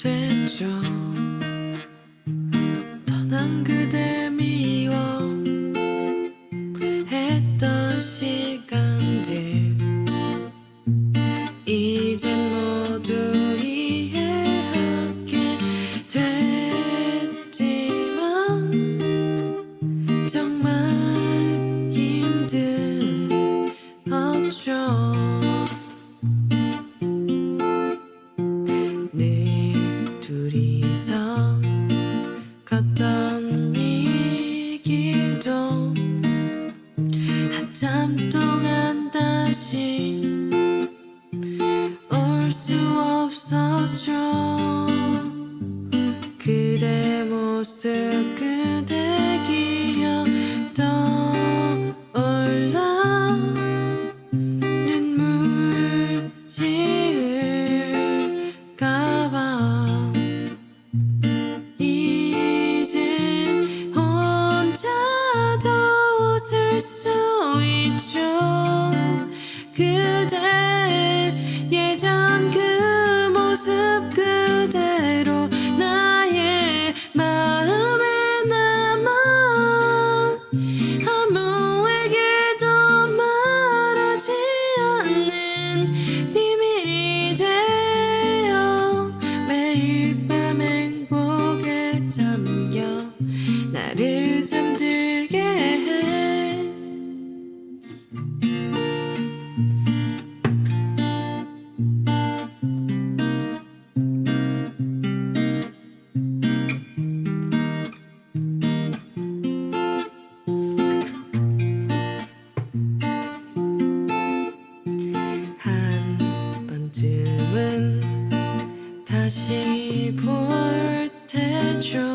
天就。 혼자 걷던 이 길도 한참 동안 다시 올 수 없었죠. 그대 모습 그 yeah. 다시 볼 때죠.